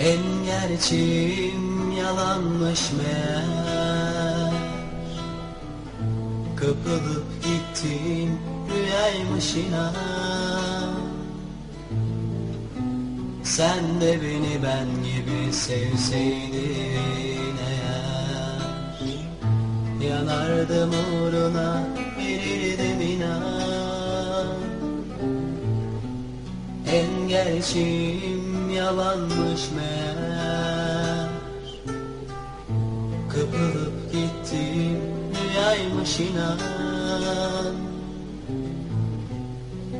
En gerçeğim yalanmış meğer. Kapılıp gittiğim rüyaymış inan. Sen de beni ben gibi sevseydin eğer. Yanardım uğruna verirdim inan. En gerçeğim yalanmış meğer. Kapılıp gittiğim rüyaymış inan.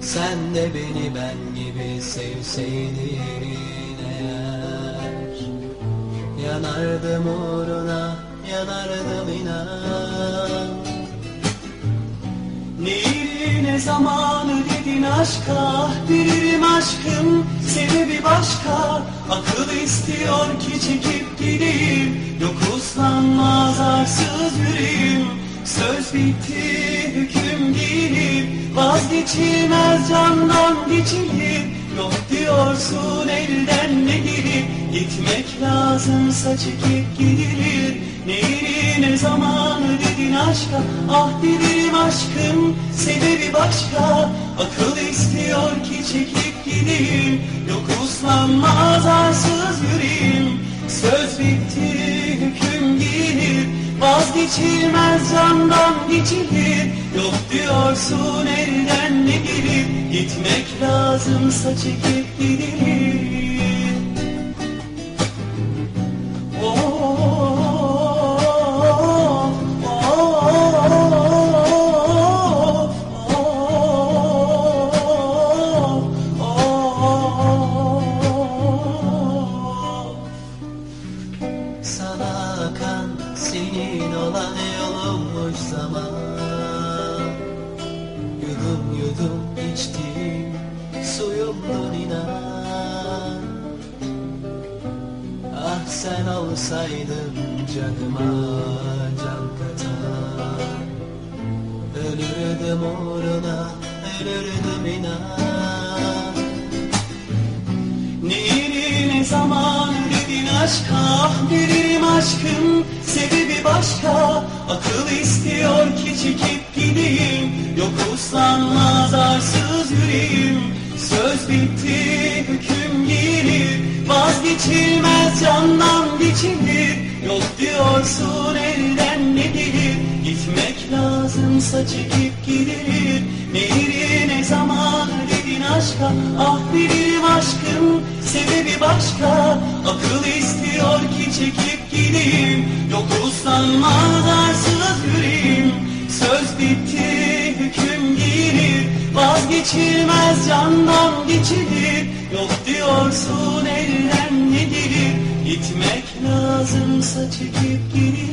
Sen de beni ben gibi sevseydin eğer. Yanardım uğruna yanardım inan. Neydi ne dedin aşka Bilirim aşkım. Sebebi başka Akıl istiyor ki çekip gideyim. Yok uslanmaz arsız yüreğim. Söz bitti hüküm giyinip Vazgeçilmez candan geçilip Yok diyorsun elden ne gelir? Gitmek lazımsa çekip gidilir. Neyini ne zamanı dedin aşka? Ah bilirim aşkım sebebi başka. Akıl çekip gideyim Yok uslanmaz arsız yüreğim. Söz bitti hüküm giyinir Vazgeçilmez candan geçilir. Yok diyorsun elden ne gelir Gitmek lazımsa çekip gidilir akan senin olan yolunmuş zaman. Yudum yudum içtiğim suyumdun inan. Ah sen olsaydın canıma can katan Ölürdüm uğruna ölürdüm inan. Neyini ne zaman dedin aşka Ah bilirim aşkım. Sebebi başka Akıl istiyor ki çekip gideyim. Yok uslanmaz arsız yüreğim. Söz bitti hüküm giyinir Vazgeçilmez candan geçilir. Yok diyorsun elden ne gelir? Gitmek lazımsa çekip gidilir Nehri ne zaman dedin aşka. Ah bilirim aşkım sebebi başka. Akıl çekip gideyim. Yok uslanmaz arsız yüreğim Söz bitti hüküm giyinir Vazgeçilmez candan geçilir. Yok diyorsun elden ne gelir? Gitmek lazımsa çekip gidilir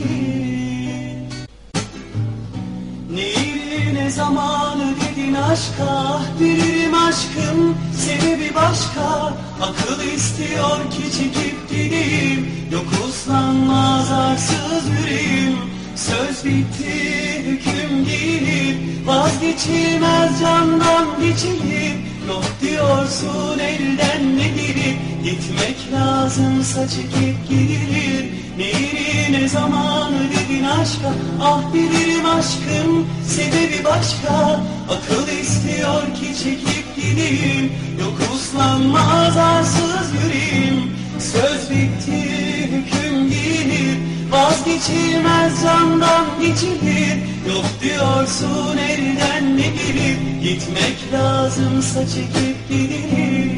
Neydi ne zamanı dedin aşka Bilirim aşkım sebebi başka. Akıl istiyor ki çekip gideyim Yok uslanmaz arsız yüreğim. Söz bitti hüküm giyinir Vazgeçilmez candan geçilir Yok diyorsun elden ne gelir Gitmek lazımsa çekip gidilir. Neyini ne zamanı dedin aşka? Ah bilirim aşkım sebebi başka. Akıl istiyor ki çekip gideyim. Yok uslanmaz arsız yüreğim. Söz bitti Vazgeçilmez candan geçilir. Yok diyorsun elden ne gelir? Gitmek lazımsa çekip gidilir